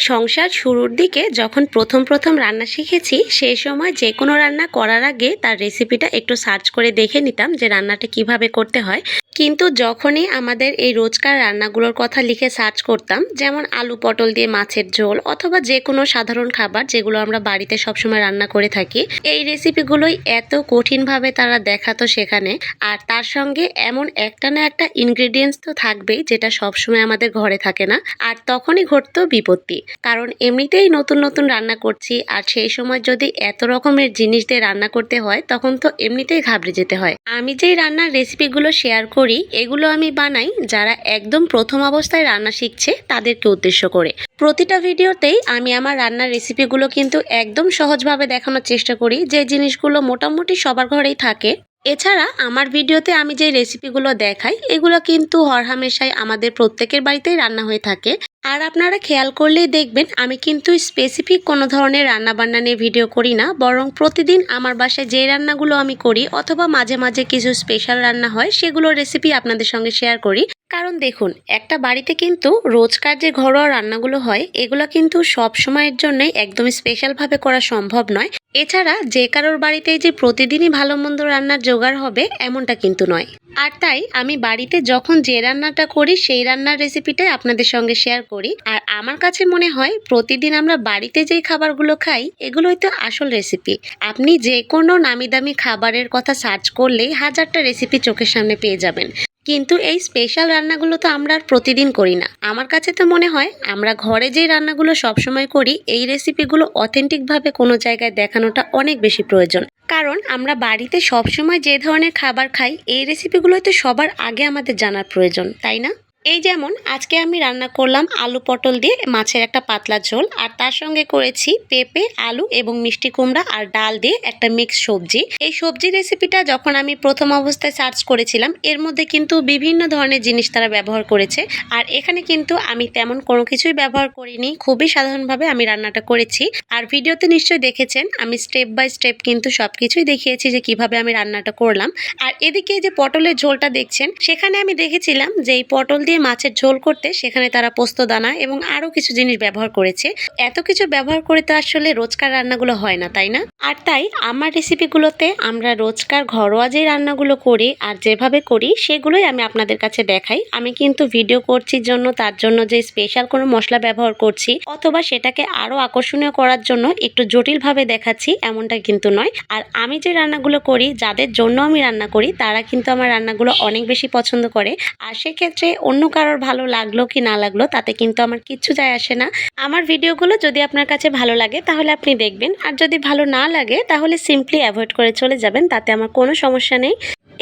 সংসার শুরুর দিকে যখন প্রথম প্রথম রান্না শিখেছি সেই সময় যে কোনো রান্না করার আগে তার রেসিপিটা একটু সার্চ করে দেখে নিতাম যে রান্নাটা কীভাবে করতে হয়। কিন্তু যখনই আমাদের এই রোজকার রান্নাগুলোর কথা লিখে সার্চ করতাম, যেমন আলু পটল দিয়ে মাছের ঝোল অথবা যে কোনো সাধারণ খাবার যেগুলো আমরা বাড়িতে সবসময় রান্না করে থাকি, এই রেসিপিগুলোই এত কঠিনভাবে তারা দেখাতো সেখানে। আর তার সঙ্গে এমন একটা না একটা ইনগ্রেডিয়েন্টস তো থাকবেই যেটা সবসময় আমাদের ঘরে থাকে না। আর তখনই ঘটতো বিপত্তি। কারণ এমনিতেই নতুন নতুন রান্না করছি আর সেই সময় যদি এত রকমের জিনিস দিয়ে রান্না করতে হয়, তখন তো এমনিতেই ঘাবড়ে যেতে হয়। আমি যেই রান্নার রেসিপিগুলো শেয়ার করি এগুলো আমি বানাই যারা একদম প্রথম অবস্থায় রান্না শিখছে তাদেরকে উদ্দেশ্য করে। প্রতিটা ভিডিওতেই আমি আমার রান্নার রেসিপিগুলো কিন্তু একদম সহজভাবে দেখানোর চেষ্টা করি, যে জিনিসগুলো মোটামুটি সবার ঘরেই থাকে। এছাড়া আমার ভিডিওতে আমি যে রেসিপিগুলো দেখাই, এগুলো কিন্তু হরহামেশাই আমাদের প্রত্যেকের বাড়িতেই রান্না হয়ে থাকে। আর আপনারা খেয়াল করলেই দেখবেন, আমি কিন্তু স্পেসিফিক কোনো ধরনের রান্না বান্না নিয়ে ভিডিও করি না, বরং প্রতিদিন আমার বাসায় যে রান্নাগুলো আমি করি, অথবা মাঝে মাঝে কিছু স্পেশাল রান্না হয় সেগুলোর রেসিপি আপনাদের সঙ্গে শেয়ার করি। কারণ দেখুন, একটা বাড়িতে কিন্তু রোজকার যে ঘরোয়া রান্নাগুলো হয়, এগুলো কিন্তু সব সময়ের জন্যই একদম স্পেশালভাবে করা সম্ভব নয়। এছাড়া যে কারোর বাড়িতে যে প্রতিদিনই ভালো মন্দ রান্নার জোগাড় হবে, এমনটা কিন্তু নয়। আর তাই আমি বাড়িতে যখন যে রান্নাটা করি, সেই রান্নার রেসিপিটাই আপনাদের সঙ্গে শেয়ার করি। আর আমার কাছে মনে হয়, প্রতিদিন আমরা বাড়িতে যেই খাবারগুলো খাই, এগুলোই তো আসল রেসিপি। আপনি যে কোনো নামি দামি খাবারের কথা সার্চ করলেই হাজারটা রেসিপি চোখের সামনে পেয়ে যাবেন। কিন্তু এই স্পেশাল রান্নাগুলো তো আমরা আর প্রতিদিন করি না। আমার কাছে তো মনে হয়, আমরা ঘরে যেই রান্নাগুলো সবসময় করি, এই রেসিপিগুলো অথেন্টিকভাবে কোনো জায়গায় দেখানোটা অনেক বেশি প্রয়োজন। কারণ আমরা বাড়িতে সবসময় যে ধরনের খাবার খাই, এই রেসিপিগুলো তো সবার আগে আমাদের জানার প্রয়োজন, তাই না? এই যেমন আজকে আমি রান্না করলাম আলু পটল দিয়ে মাছের একটা পাতলা ঝোল, আর তার সঙ্গে করেছি পেঁপে, আলু এবং মিষ্টি কুমড়া আর ডাল দিয়ে একটা মিক্স সবজি। এই সবজি রেসিপিটা যখন আমি প্রথম অবস্থায় সার্চ করেছিলাম, এর মধ্যে কিন্তু বিভিন্ন ধরনের জিনিস তারা ব্যবহার করেছে। আর এখানে কিন্তু আমি তেমন কোনো কিছুই ব্যবহার করিনি, খুবই সাধারণভাবে আমি রান্নাটা করেছি। আর ভিডিওতে নিশ্চয়ই দেখেছেন, আমি স্টেপ বাই স্টেপ কিন্তু সব কিছুই দেখিয়েছি যে কীভাবে আমি রান্নাটা করলাম। আর এদিকে যে পটলের ঝোলটা দেখছেন, সেখানে আমি দেখেছিলাম যে এই পটল দিয়ে মাছের ঝোল করতে সেখানে তারা পোস্ত দানা এবং আরও কিছু জিনিস ব্যবহার করেছে। এত কিছু ব্যবহার করে তো আসলে রোজকার রান্নাগুলো হয় না, তাই না? আর তাই আমার রেসিপিগুলোতে আমরা রোজকার ঘরোয়া যে রান্নাগুলো করি আর যেভাবে করি সেগুলোই আমি আপনাদের কাছে দেখাই। আমি কিন্তু ভিডিও করছি জন্য, তার জন্য যে স্পেশাল কোনো মশলা ব্যবহার করছি অথবা সেটাকে আরও আকর্ষণীয় করার জন্য একটু জটিলভাবে দেখাচ্ছি এমনটা কিন্তু নয়। আর আমি যে রান্নাগুলো করি, যাদের জন্য আমি রান্না করি, তারা কিন্তু আমার রান্নাগুলো অনেক বেশি পছন্দ করে। আর সেক্ষেত্রে অন্য কারোর ভালো লাগল কি না লাগল, তাতে কিন্তু আমার কিচ্ছু যায় আসে না। আমার ভিডিওগুলো যদি আপনার কাছে ভালো লাগে, তাহলে আপনি দেখবেন। আর যদি ভালো না লাগে, তাহলে সিম্পলি অ্যাভয়েড করে চলে যাবেন, তাতে আমার কোনো সমস্যা নেই।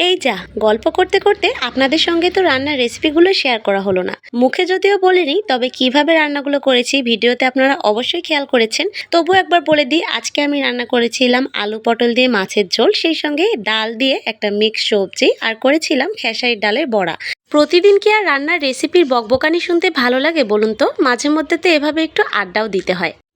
এই যা, গল্প করতে করতে আপনাদের সঙ্গে তো রান্নার রেসিপিগুলো শেয়ার করা হলো না। মুখে যদিও বলিনি, তবে কীভাবে রান্নাগুলো করেছি ভিডিওতে আপনারা অবশ্যই খেয়াল করেছেন। তবু একবার বলে দিই, আজকে আমি রান্না করেছিলাম আলু পটল দিয়ে মাছের ঝোল, সেই সঙ্গে ডাল দিয়ে একটা মিক্স সবজি, আর করেছিলাম খেসারির ডালের বড়া। প্রতিদিন কি আর রান্নার রেসিপির বকবকানি শুনতে ভালো লাগে বলুন তো? মাঝে মধ্যে তো এভাবে একটু আড্ডাও দিতে হয়।